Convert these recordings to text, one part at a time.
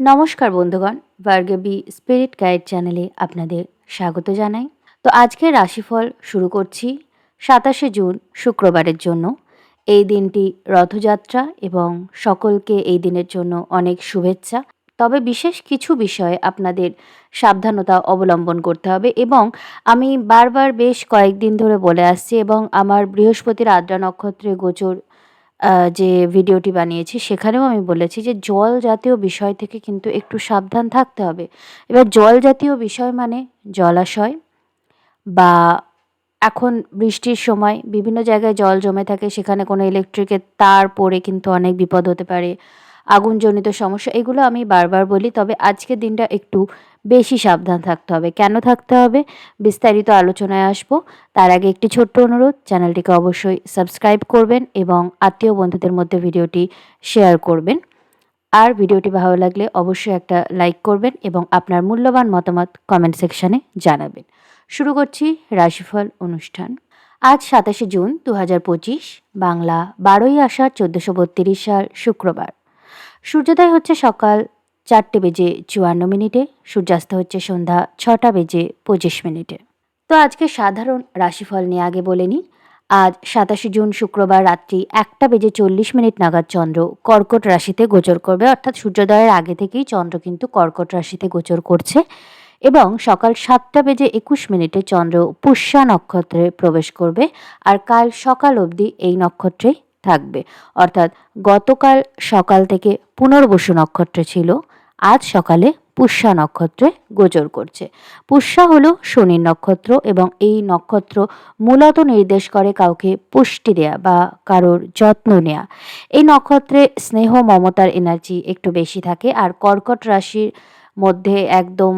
নমস্কার বন্ধুগণ, Bhargavi spirit guide চ্যানেলে আপনাদের স্বাগত জানাই। তো আজকের রাশিফল শুরু করছি সাতাশে জুন শুক্রবারের জন্য। এই দিনটি রথযাত্রা এবং সকলকে এই দিনের জন্য অনেক শুভেচ্ছা। তবে বিশেষ কিছু বিষয়ে আপনাদের সাবধানতা অবলম্বন করতে হবে এবং আমি বারবার বেশ কয়েকদিন ধরে বলে আসছি এবং আমার বৃহস্পতির আদ্রা নক্ষত্রে গোচর যে ভিডিওটি বানিয়েছি, সেখানেও আমি বলেছি যে জল জাতীয় বিষয় থেকে কিন্তু একটু সাবধান থাকতে হবে। এবার জল জাতীয় বিষয় মানে জলাশয় বা এখন বৃষ্টির সময় বিভিন্ন জায়গায় জল জমে থাকে, সেখানে কোনো ইলেকট্রিকের তার পড়ে কিন্তু অনেক বিপদ হতে পারে। আগুনজনিত সমস্যা, এগুলো আমি বারবার বলি, তবে আজকের দিনটা একটু বেশি সাবধান থাকতে হবে। কেন থাকতে হবে? বিস্তারিত আলোচনায় আসব। তার আগে একটি ছোট্ট অনুরোধ, চ্যানেলটিকে অবশ্যই সাবস্ক্রাইব করবেন এবং আত্মীয় বন্ধুদের মধ্যে ভিডিওটি শেয়ার করবেন। আর ভিডিওটি ভালো লাগলে অবশ্যই একটা লাইক করবেন এবং আপনার মূল্যবান মতামত কমেন্ট সেকশানে জানাবেন। শুরু করছি রাশিফল অনুষ্ঠান। আজ সাতাশে জুন দু হাজার পঁচিশ, বাংলা বারোই আষাঢ় চোদ্দোশো সাল, শুক্রবার। সূর্যোদয় হচ্ছে সকাল চারটে বেজে চুয়ান্ন মিনিটে, সূর্যাস্ত হচ্ছে সন্ধ্যা ছটা বেজে পঁচিশ মিনিটে। তো আজকে সাধারণ রাশিফল নিয়ে আগে বলে নিই। আজ সাতাশে জুন শুক্রবার রাত্রি একটা বেজে চল্লিশ মিনিট নাগাদ চন্দ্র কর্কট রাশিতে গোচর করবে। অর্থাৎ সূর্যোদয়ের আগে থেকেই চন্দ্র কিন্তু কর্কট রাশিতে গোচর করছে এবং সকাল সাতটা বেজে একুশ মিনিটে চন্দ্র পুষ্যা নক্ষত্রে প্রবেশ করবে। আর কাল সকাল অবধি এই নক্ষত্রেই থাকবে। অর্থাৎ গতকাল সকাল থেকে পুনর্বসু নক্ষত্র ছিল, আজ সকালে পুষ্যা নক্ষত্রে গোচর করছে। পুষ্যা হলো শনির নক্ষত্র এবং এই নক্ষত্র মূলত নির্দেশ করে কাউকে পুষ্টি দেয়া বা কারোর যত্ন নেয়া। এই নক্ষত্রে স্নেহ, মমতার এনার্জি একটু বেশি থাকে আর কর্কট রাশির মধ্যে একদম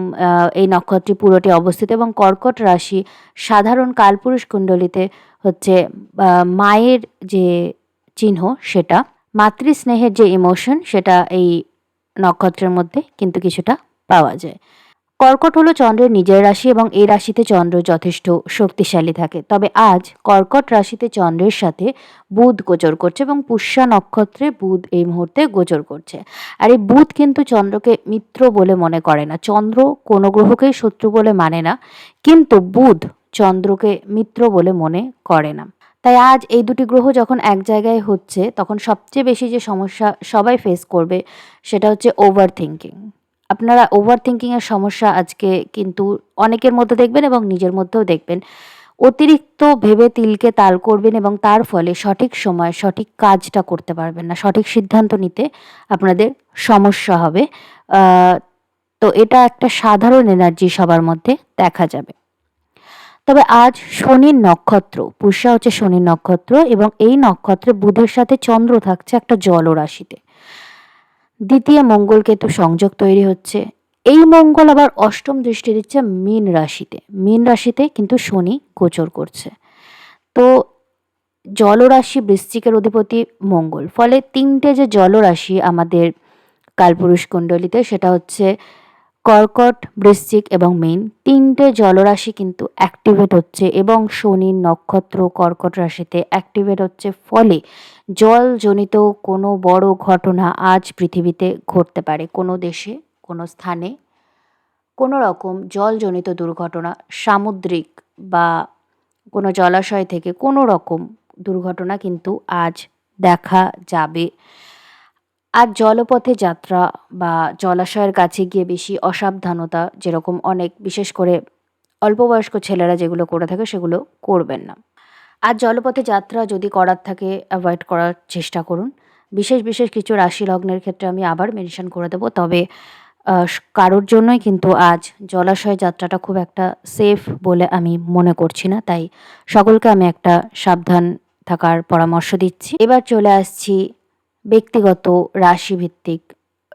এই নক্ষত্রটি পুরোটি অবস্থিত এবং কর্কট রাশি সাধারণ কালপুরুষ কুণ্ডলিতে হচ্ছে মায়ের যে চিহ্ন সেটা, মাতৃস্নেহের যে ইমোশন সেটা এই নক্ষত্রের মধ্যে কিন্তু কিছুটা পাওয়া যায়। কর্কট হলো চন্দ্রের নিজের রাশি এবং এই রাশিতে চন্দ্র যথেষ্ট শক্তিশালী থাকে। তবে আজ কর্কট রাশিতে চন্দ্রের সাথে বুধ গোচর করছে এবং পুষ্যা নক্ষত্রে বুধ এই মুহূর্তে গোচর করছে। আর এই বুধ কিন্তু চন্দ্রকে মিত্র বলে মনে করে না। চন্দ্র কোনো গ্রহকেই শত্রু বলে মানে না, কিন্তু বুধ চন্দ্রকে মিত্র বলে মনে করে না। তাই আজ এই দুটি গ্রহ যখন এক জায়গায় হচ্ছে, তখন সবচেয়ে বেশি যে সমস্যা সবাই ফেস করবে, সেটা হচ্ছে ওভার থিঙ্কিং আপনারা ওভার থিঙ্কিংয়ের সমস্যা আজকে কিন্তু অনেকের মধ্যে দেখবেন এবং নিজের মধ্যেও দেখবেন। অতিরিক্ত ভেবে তিলকে তাল করবেন এবং তার ফলে সঠিক সময়, সঠিক কাজটা করতে পারবেন না। সঠিক সিদ্ধান্ত নিতে আপনাদের সমস্যা হবে। তো এটা একটা সাধারণ এনার্জি সবার মধ্যে দেখা যাবে। তবে আজ শনির নক্ষত্র, পুষ্যা হচ্ছে শনির নক্ষত্র এবং এই নক্ষত্রে বুধের সাথে চন্দ্র থাকছে একটা জলরাশিতে। দ্বিতীয় মঙ্গল কেতু সংযোগ তৈরি হচ্ছে। এই মঙ্গল আবার অষ্টম দৃষ্টি দিচ্ছে মীন রাশিতে। মীন রাশিতে কিন্তু শনি গোচর করছে। তো জলরাশি বৃশ্চিকের অধিপতি মঙ্গল। ফলে তিনটে যে জলরাশি আমাদের কালপুরুষ কুণ্ডলিতে, সেটা হচ্ছে কর্কট, বৃশ্চিক এবং মীন। তিনটে জলরাশি কিন্তু অ্যাক্টিভেট হচ্ছে এবং শনির নক্ষত্র কর্কট রাশিতে অ্যাক্টিভেট হচ্ছে ফলে জলজনিত কোনো বড় ঘটনা আজ পৃথিবীতে ঘটতে পারে। কোনো দেশে, কোনো স্থানে কোনো রকম জলজনিত দুর্ঘটনা, সামুদ্রিক বা কোনো জলাশয় থেকে কোনো রকম দুর্ঘটনা কিন্তু আজ দেখা যাবে। আর জলপথে যাত্রা বা জলাশয়ের কাছে গিয়ে বেশি অসাবধানতা যেরকম অনেক, বিশেষ করে অল্পবয়স্ক ছেলেরা যেগুলো করে থাকে সেগুলো করবেন না। আর জলপথে যাত্রা যদি করার থাকে অ্যাভয়েড করার চেষ্টা করুন। বিশেষ বিশেষ কিছু রাশি লগ্নের ক্ষেত্রে আমি আবার মেনশন করে দেবো। তবে কারোর জন্যই কিন্তু আজ জলাশয় যাত্রাটা খুব একটা সেফ বলে আমি মনে করছি না। তাই সকলকে আমি একটা সাবধান থাকার পরামর্শ দিচ্ছি। এবার চলে আসছি ব্যক্তিগত রাশিভিত্তিক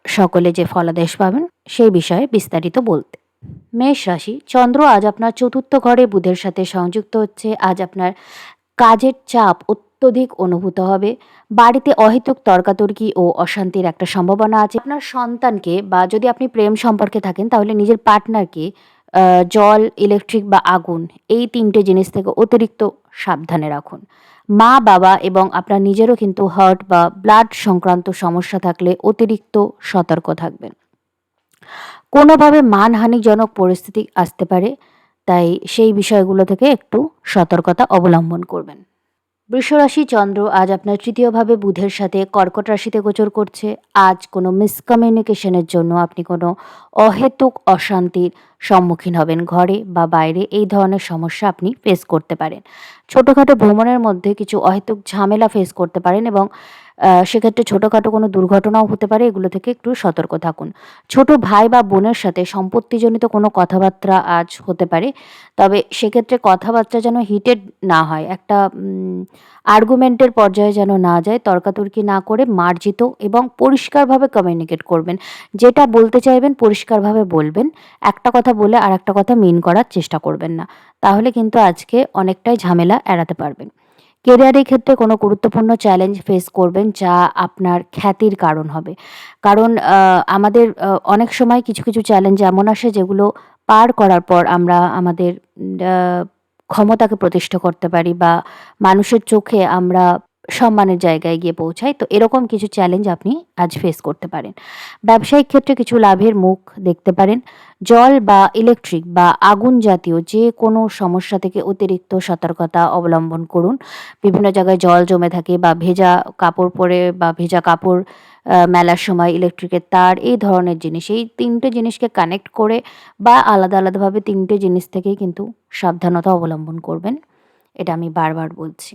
সকলে যে ফলাদেশ পাবেন, সেই বিষয়ে বিস্তারিত বলতে। মেষ রাশি, চন্দ্র আজ আপনার চতুর্থ ঘরে, বুধের সাথে সংযুক্ত হচ্ছে, আজ আপনার কাজের চাপ অত্যধিক অনুভূত হবে, বাড়িতে অহেতুক তর্কাতর্কি ও অশান্তির একটা সম্ভাবনা আছে। আপনার সন্তানকে বা যদি আপনি প্রেম সম্পর্কে থাকেন, তাহলে নিজের পার্টনারকে জল ইলেকট্রিক বা আগুন, এই তিনটে জিনিস থেকে অতিরিক্ত সাবধানে রাখুন। মা, বাবা এবং আপনার নিজেরও কিন্তু হার্ট বা ব্লাড সংক্রান্ত সমস্যা থাকলে অতিরিক্ত সতর্ক থাকবেন। কোনোভাবে মানহানিজনক পরিস্থিতি আসতে পারে, তাই সেই বিষয়গুলো থেকে একটু সতর্কতা অবলম্বন করবেন। বৃষরাশি চন্দ্র আজ আপনার তৃতীয়ভাবে বুধের সাথে কর্কট রাশিতে গোচর করছে। আজ কোনো মিসকমিউনিকেশনের জন্য আপনি কোনো অহেতুক অশান্তির সম্মুখীন হবেন। ঘরে বা বাইরে এই ধরনের সমস্যা আপনি ফেস করতে পারেন। ছোটোখাটো ভ্রমণের মধ্যে কিছু অহেতুক ঝামেলা ফেস করতে পারেন এবং সেক্ষেত্রে ছোটোখাটো কোনো দুর্ঘটনাও হতে পারে, এগুলো থেকে একটু সতর্ক থাকুন। ছোট ভাই বা বোনের সাথে সম্পত্তিজনিত কোনো কথাবার্তা আজ হতে পারে, তবে সেক্ষেত্রে কথাবার্তা যেন হিটেড না হয়, একটা আর্গুমেন্টের পর্যায়ে যেন না যায়, তর্কাতর্কি না করে মার্জিত এবং পরিষ্কারভাবে কমিউনিকেট করবেন। যেটা বলতে চাইবেন, পরিষ্কারভাবে বলবেন, একটা কথা বলে আর একটা কথা মিন করার চেষ্টা করবেন না। তাহলে কিন্তু আজকে অনেকটাই ঝামেলা এড়াতে পারবেন। কেরিয়ারের ক্ষেত্রে কোনো গুরুত্বপূর্ণ চ্যালেঞ্জ ফেস করবেন যা আপনার খ্যাতির কারণ হবে। কারণ আমাদের অনেক সময় কিছু কিছু চ্যালেঞ্জ এমন আসে যেগুলো পার করার পর আমরা আমাদের ক্ষমতাকে প্রতিষ্ঠা করতে পারি বা মানুষের চোখে আমরা সম্মানের জায়গায় গিয়ে পৌঁছায়। তো এরকম কিছু চ্যালেঞ্জ আপনি আজ ফেস করতে পারেন। ব্যবসায়িক ক্ষেত্রে কিছু লাভের মুখ দেখতে পারেন। জল বা ইলেকট্রিক বা আগুন জাতীয় যে কোনো সমস্যা থেকে অতিরিক্ত সতর্কতা অবলম্বন করুন। বিভিন্ন জায়গায় জল জমে থাকে বা ভেজা কাপড় পরে বা ভেজা কাপড় মেলার সময় ইলেকট্রিকের তার, এই ধরনের জিনিস। এই তিনটে জিনিসকে কানেক্ট করে বা আলাদা আলাদাভাবে তিনটে জিনিস থেকেই কিন্তু সাবধানতা অবলম্বন করবেন। এটা আমি বারবার বলছি।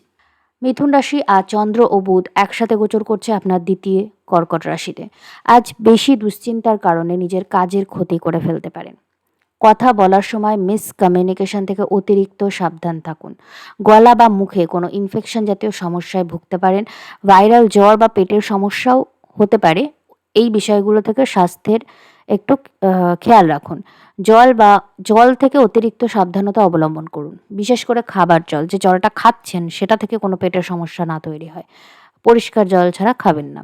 মিথুন রাশি আর চন্দ্র ও বুধ একসাথে গোচর করছে আপনার দ্বিতীয় কর্কট রাশিতে। আজ বেশি দুশ্চিন্তার কারণে নিজের কাজের ক্ষতি করে ফেলতে পারেন। কথা বলার সময় মিসকমিউনিকেশন থেকে অতিরিক্ত সাবধান থাকুন। গলা বা মুখে কোনো ইনফেকশন জাতীয় সমস্যায় ভুগতে পারেন। ভাইরাল জ্বর বা পেটের সমস্যাও হতে পারে। এই বিষয়গুলো থেকে স্বাস্থ্যের একটু খেয়াল রাখুন। জল বা, জল থেকে অতিরিক্ত সাবধানতা অবলম্বন করুন। বিশেষ করে খাবার জল, যে জলটা খাচ্ছেন, সেটা থেকে কোনো পেটের সমস্যা না তৈরি হয়। পরিষ্কার জল ছাড়া খাবেন না।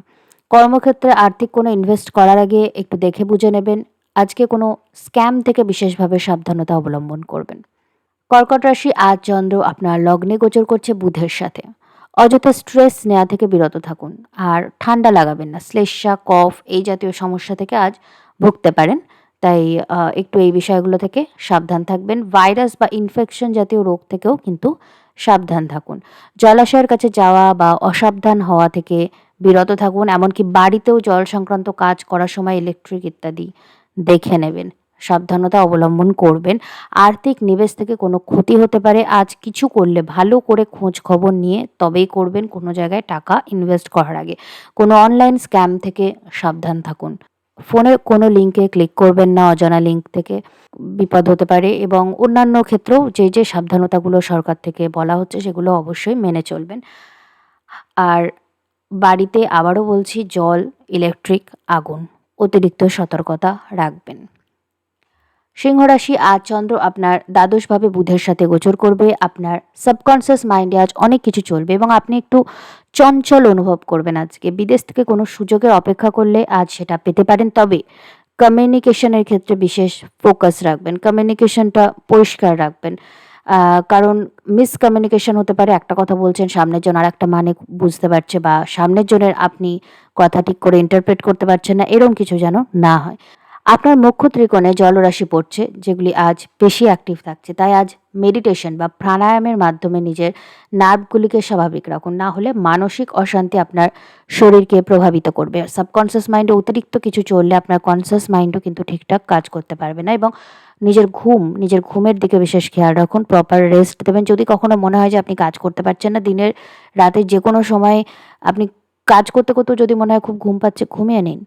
কর্মক্ষেত্রে আর্থিক কোনো ইনভেস্ট করার আগে একটু দেখে বুঝে নেবেন। আজকে কোনো স্ক্যাম থেকে বিশেষভাবে সাবধানতা অবলম্বন করবেন। কর্কট রাশি আজ চন্দ্র আপনার লগ্নে গোচর করছে বুধের সাথে। অযথা স্ট্রেস নেওয়া থেকে বিরত থাকুন। আর ঠান্ডা লাগাবেন না। শ্লেষ্মা কফ এই জাতীয় সমস্যা থেকে আজ ভুগতে পারেন। তাই একটু এই বিষয়গুলো থেকে সাবধান থাকবেন। ভাইরাস বা ইনফেকশন জাতীয় রোগ থেকেও কিন্তু সাবধান থাকুন। জলাশয়ের কাছে যাওয়া বা অসাবধান হওয়া থেকে বিরত থাকুন, এমনকি বাড়িতেও জল সংক্রান্ত কাজ করার সময় ইলেকট্রিক ইত্যাদি দেখে নেবেন। সাবধানতা অবলম্বন করবেন। আর্থিক নিবেশ থেকে কোনো ক্ষতি হতে পারে। আজ কিছু করলে ভালো করে খোঁজ খবর নিয়ে তবেই করবেন। কোনো জায়গায় টাকা ইনভেস্ট করার আগে। কোনো অনলাইন স্ক্যাম থেকে সাবধান থাকুন। ফোনে কোনো লিঙ্কে ক্লিক করবেন না অজানা লিঙ্ক থেকে। বিপদ হতে পারে এবং অন্যান্য ক্ষেত্রেও যে যে সাবধানতাগুলো সরকার থেকে বলা হচ্ছে সেগুলো অবশ্যই মেনে চলবেন। আর বাড়িতে আবারও বলছি, জল ইলেকট্রিক আগুন, অতিরিক্ত সতর্কতা রাখবেন। সিংহ রাশি আজ চন্দ্র আপনার দ্বাদশভাবে বুধের সাথে গোচর করবে, আপনার সাবকনসিয়াস মাইন্ডে আজ অনেক কিছু চলবে এবং আপনি একটু চঞ্চল অনুভব করবেন আজকে। বিদেশ থেকে কোনো সুযোগের অপেক্ষা করলে আজ সেটা পেতে পারেন, তবে কমিউনিকেশনের ক্ষেত্রে বিশেষ ফোকাস রাখবেন। কমিউনিকেশনটা পরিষ্কার রাখবেন। কারণ মিসকমিউনিকেশন হতে পারে, একটা কথা বলছেন, সামনের জন আর একটা মানে বুঝতে পারছে বা সামনের জনের আপনি কথা ঠিক করে ইন্টারপ্রেট করতে পারছেন না এরকম কিছু যেন না হয়। আপনার মুখ্য ত্রিকোণে জলরাশি পড়ছে, যেগুলি আজ বেশি অ্যাক্টিভ থাকছে। তাই আজ মেডিটেশন বা প্রাণায়ামের মাধ্যমে নিজের নার্ভগুলিকে স্বাভাবিক রাখুন। না হলে মানসিক অশান্তি আপনার শরীরকে প্রভাবিত করবে। সাবকনসিয়াস মাইন্ডে অতিরিক্ত কিছু চললে আপনার কনসিয়াস মাইন্ডও কিন্তু ঠিকঠাক কাজ করতে পারবে না এবং নিজের ঘুম, নিজের ঘুমের দিকে বিশেষ খেয়াল রাখুন। প্রপার রেস্ট দেবেন। যদি কখনো মনে হয় যে আপনি কাজ করতে পারছেন না, দিনের, রাতের যে কোনো সময় আপনি কাজ করতে করতেও যদি মনে হয় খুব ঘুম পাচ্ছে, ঘুমিয়ে নিন।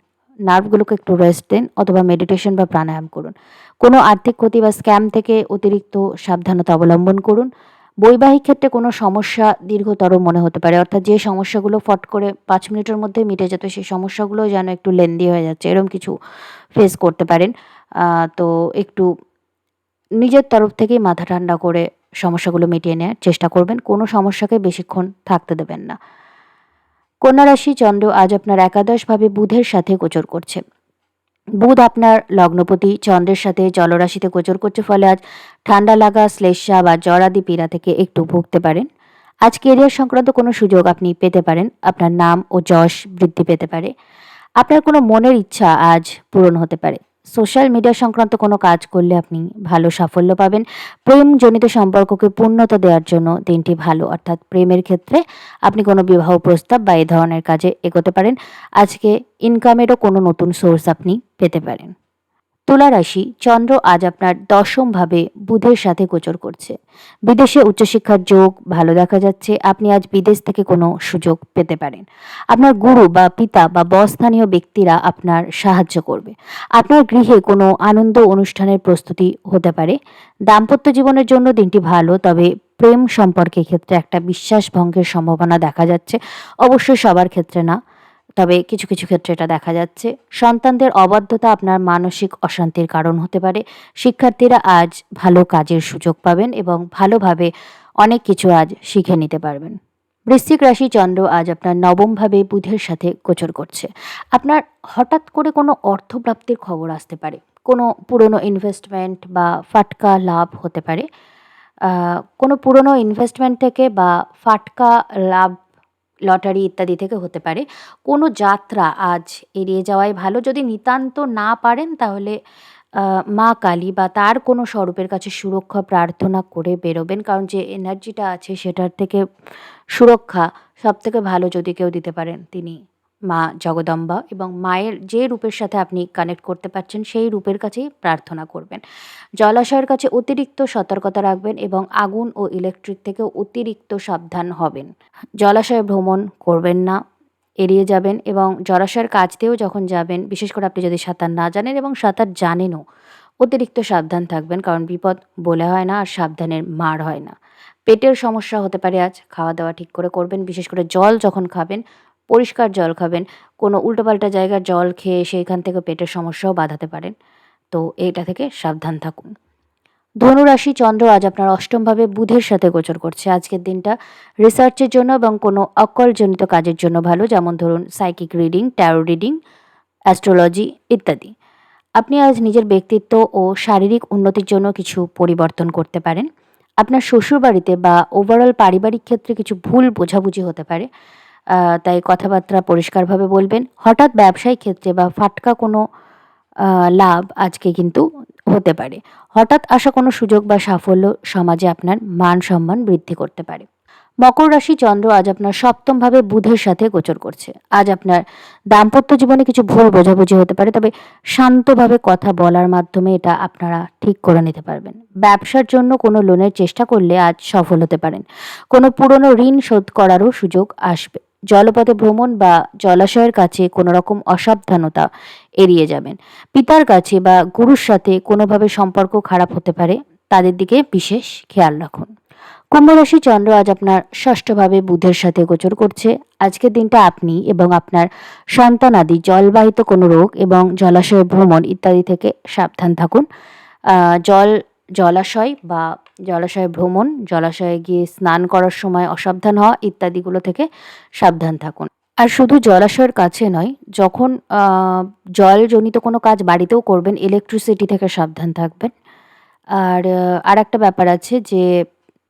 নার্ভগুলোকে একটু রেস্ট দিন অথবা মেডিটেশন বা প্রাণায়াম করুন। কোনো আর্থিক ক্ষতি বা স্ক্যাম থেকে অতিরিক্ত সাবধানতা অবলম্বন করুন। বৈবাহিক ক্ষেত্রে কোনো সমস্যা দীর্ঘতর মনে হতে পারে, অর্থাৎ যে সমস্যাগুলো ফট করে পাঁচ মিনিটের মধ্যে মিটে যেত সেই সমস্যাগুলো যেন একটু লেন্দি হয়ে যাচ্ছে, এরকম কিছু ফেস করতে পারেন। তো একটু নিজের তরফ থেকেই মাথা ঠান্ডা করে সমস্যাগুলো মিটিয়ে নেওয়ার চেষ্টা করবেন। কোনো সমস্যাকে বেশিক্ষণ থাকতে দেবেন না। কন্যা রাশি চন্দ্র আজ আপনার একাদশভাবে বুধের সাথে গোচর করছে। বুধ আপনার লগ্নপতি, চন্দ্রের সাথে জলরাশিতে গোচর করছে, ফলে আজ ঠান্ডা লাগা, শ্লেষা বা জরাদি পীড়া থেকে একটু ভুগতে পারেন। আজ কেরিয়ার সংক্রান্ত কোনো সুযোগ আপনি পেতে পারেন। আপনার নাম ও যশ বৃদ্ধি পেতে পারে। আপনার কোনো মনের ইচ্ছা আজ পূরণ হতে পারে। সোশ্যাল মিডিয়া সংক্রান্ত কোনো কাজ করলে আপনি ভালো সাফল্য পাবেন। প্রেমজনিত সম্পর্ককে পূর্ণতা দেওয়ার জন্য দিনটি ভালো, অর্থাৎ প্রেমের ক্ষেত্রে আপনি কোনো বিবাহ প্রস্তাব বা এই ধরনের কাজে এগোতে পারেন। আজকে ইনকামেরও কোনো নতুন সোর্স আপনি পেতে পারেন। তুলা রাশি চন্দ্র আজ আপনার দশম ভাবে বুধের সাথে গোচর করছে। বিদেশে উচ্চশিক্ষার যোগ ভালো দেখা যাচ্ছে। আপনি আজ বিদেশ থেকে কোনো সুযোগ পেতে পারেন। আপনার গুরু বা পিতা বা বস্থানীয় ব্যক্তিরা আপনার সাহায্য করবে। আপনার গৃহে কোনো আনন্দ অনুষ্ঠানের প্রস্তুতি হতে পারে। দাম্পত্য জীবনের জন্য দিনটি ভালো, তবে প্রেম সম্পর্কের ক্ষেত্রে একটা বিশ্বাস ভঙ্গের সম্ভাবনা দেখা যাচ্ছে। অবশ্যই সবার ক্ষেত্রে না। তবে কিছু কিছু ক্ষেত্রে এটা দেখা যাচ্ছে। সন্তানদের অবাধ্যতা আপনার মানসিক অশান্তির কারণ হতে পারে। শিক্ষার্থীরা আজ ভালো কাজের সুযোগ পাবেন এবং ভালোভাবে অনেক কিছু আজ শিখে নিতে পারবেন। বৃশ্চিক রাশি চন্দ্র আজ আপনার নবমভাবে বুধের সাথে গোচর করছে। আপনার হঠাৎ করে কোনো অর্থপ্রাপ্তির খবর আসতে পারে। কোনো পুরনো ইনভেস্টমেন্ট বা ফাটকা লাভ হতে পারে। কোনো পুরনো ইনভেস্টমেন্ট থেকে বা ফাটকা লাভ লটারি ইত্যাদি থেকে হতে পারে। কোনো যাত্রা আজ এড়িয়ে যাওয়াই ভালো। যদি নিতান্ত না পারেন তাহলে মা কালী বা তার কোনো স্বরূপের কাছে সুরক্ষা প্রার্থনা করে বেরোবেন। কারণ যে এনার্জিটা আছে সেটার থেকে সুরক্ষা সব থেকে ভালো যদি কেউ দিতে পারেন তিনি। মা জগদম্বা এবং মায়ের যে রূপের সাথে আপনি কানেক্ট করতে পারছেন, সেই রূপের কাছেই প্রার্থনা করবেন। জলাশয়ের কাছে অতিরিক্ত সতর্কতা রাখবেন এবং আগুন ও ইলেকট্রিক থেকে অতিরিক্ত সাবধান হবেন। জলাশয়ে ভ্রমণ করবেন না, এড়িয়ে যাবেন এবং জলাশয়ের কাছ দিয়েও যখন যাবেন, বিশেষ করে আপনি যদি সাঁতার না জানেন এবং সাঁতার জানেনও, অতিরিক্ত সাবধান থাকবেন কারণ বিপদ বলে হয় না আর সাবধানের মার হয় না। পেটের সমস্যা হতে পারে আজ, খাওয়া দাওয়া ঠিক করে করবেন, বিশেষ করে জল যখন খাবেন পরিষ্কার জল খাবেন। কোনো উল্টোপাল্টা জায়গার জল খেয়ে সেইখান থেকে পেটের সমস্যাও বাঁধাতে পারেন। তো এইটা থেকে সাবধান থাকুন। ধনুরাশি চন্দ্র আজ আপনার অষ্টমভাবে বুধের সাথে গোচর করছে। আজকের দিনটা রিসার্চের জন্য এবং কোনো অকলজনিত কাজের জন্য ভালো, যেমন ধরুন psychic reading tarot reading astrology ইত্যাদি। আপনি আজ নিজের ব্যক্তিত্ব ও শারীরিক উন্নতির জন্য কিছু পরিবর্তন করতে পারেন। আপনার শ্বশুরবাড়িতে বা ওভারঅল পারিবারিক ক্ষেত্রে কিছু ভুল বোঝাবুঝি হতে পারে। তাই কথাবার্তা পরিষ্কারভাবে বলবেন। হঠাৎ ব্যবসায়িক ক্ষেত্রে বা ফাটকা কোনো লাভ আজকে কিন্তু হতে পারে। হঠাৎ আসা কোনো সুযোগ বা সাফল্য সমাজে আপনার মান সম্মান বৃদ্ধি করতে পারে। মকর রাশি চন্দ্র আজ আপনার সপ্তমভাবে বুধের সাথে গোচর করছে। আজ আপনার দাম্পত্য জীবনে কিছু ভুল বোঝাবুঝি হতে পারে, তবে শান্তভাবে কথা বলার মাধ্যমে এটা আপনারা ঠিক করে নিতে পারবেন। ব্যবসার জন্য কোনো লোনের চেষ্টা করলে আজ সফল হতে পারেন। কোনো পুরনো ঋণ শোধ করারও সুযোগ আসবে। জলপথে ভ্রমণ বা জলাশয়ের কাছে কোনো রকম অসাবধানতা এড়িয়ে যাবেন। পিতার কাছে বা গুরুর সাথে কোনোভাবে সম্পর্ক খারাপ হতে পারে, তাদের দিকে বিশেষ খেয়াল রাখুন। কুম্ভ রাশি চন্দ্র আজ আপনার ষষ্ঠভাবে বুধের সাথে গোচর করছে। আজকের দিনটা আপনি এবং আপনার সন্তানাদি জলবাহিত কোনো রোগ এবং জলাশয় ভ্রমণ ইত্যাদি থেকে সাবধান থাকুন। জল জলাশয় বা জলাশয় ভ্রমণ, জলাশয়ে গিয়ে স্নান করার সময় অসাবধান হওয়া ইত্যাদিগুলো থেকে সাবধান থাকুন। আর শুধু জলাশয়ের কাছে নয়, যখন জলজনিত কোনো কাজ বাড়িতেও করবেন ইলেকট্রিসিটি থেকে সাবধান থাকবেন। আর আর একটা ব্যাপার আছে যে,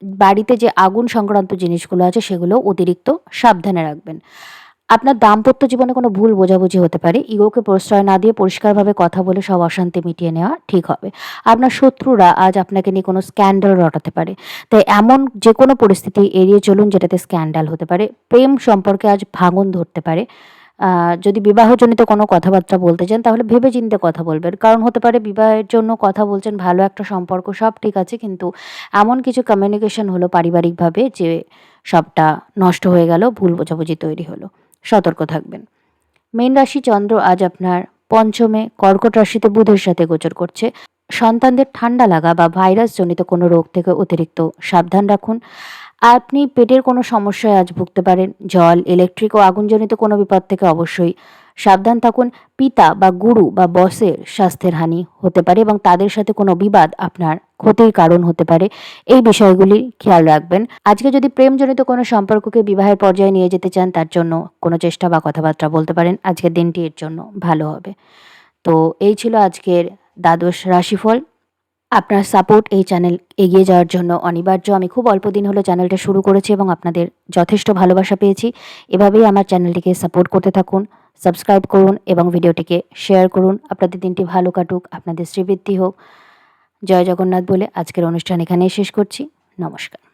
বাড়িতে যে আগুন সংক্রান্ত জিনিসগুলো আছে সেগুলো অতিরিক্ত সাবধানে রাখবেন। আপনার দাম্পত্য জীবনে কোনো ভুল বোঝাবুঝি হতে পারে। ইগোকে প্রশ্রয় না দিয়ে পরিষ্কারভাবে কথা বলে সব অশান্তি মিটিয়ে নেওয়া ঠিক হবে। আপনার শত্রুরা আজ আপনাকে নিয়ে কোনো স্ক্যান্ডাল রটাতে পারে। তাই এমন যে কোনো পরিস্থিতি এড়িয়ে চলুন যেটাতে স্ক্যান্ডাল হতে পারে। প্রেম সম্পর্কে আজ ভাঙন ধরতে পারে। যদি বিবাহজনিত কোনো কথাবার্তা বলতে চান, তাহলে ভেবে চিন্তে কথা বলবেন। কারণ হতে পারে বিবাহের জন্য কথা বলছেন, ভালো একটা সম্পর্ক, সব ঠিক আছে। কিন্তু এমন কিছু কমিউনিকেশন হলো পারিবারিকভাবে যে সবটা নষ্ট হয়ে গেল, ভুল বোঝাবুঝি তৈরি হলো। সতর্ক থাকবেন। মেন রাশি চন্দ্র আজ আপনার পঞ্চমে, কর্কট রাশিতে বুধের সাথে গোচর করছে। সন্তানদের ঠান্ডা লাগা বা ভাইরাস জনিত কোনো রোগ থেকে অতিরিক্ত সাবধান রাখুন। আপনি পেটের কোনো সমস্যায় আজ ভুগতে পারেন। জল ইলেকট্রিক ও আগুনজনিত কোনো বিপদ থেকে অবশ্যই সাবধান থাকুন, পিতা বা গুরু বা বসের স্বাস্থ্যের হানি হতে পারে এবং তাদের সাথে কোনো বিবাদ আপনার ক্ষতির কারণ হতে পারে। এই বিষয়গুলি খেয়াল রাখবেন। আজকে যদি প্রেমজনিত কোনো সম্পর্ককে বিবাহের পর্যায়ে নিয়ে যেতে চান, তার জন্য কোনো চেষ্টা বা কথাবার্তা বলতে পারেন। আজকের দিনটি এর জন্য ভালো হবে। তো এই ছিল আজকের দ্বাদশ রাশিফল। আপনার সাপোর্ট এই চ্যানেল এগিয়ে যাওয়ার জন্য অনিবার্য। আমি খুব অল্প দিন হলো চ্যানেলটা শুরু করেছি এবং আপনাদের যথেষ্ট ভালোবাসা পেয়েছি। এভাবেই আমার চ্যানেলটিকে সাপোর্ট করতে থাকুন। সাবস্ক্রাইব করুন এবং ভিডিওটিকে শেয়ার করুন। আপনাদের দিনটি ভালো কাটুক, আপনাদের শ্রীবৃদ্ধি হোক। জয় জগন্নাথ বলে আজকের অনুষ্ঠান এখানেই শেষ করছি। নমস্কার।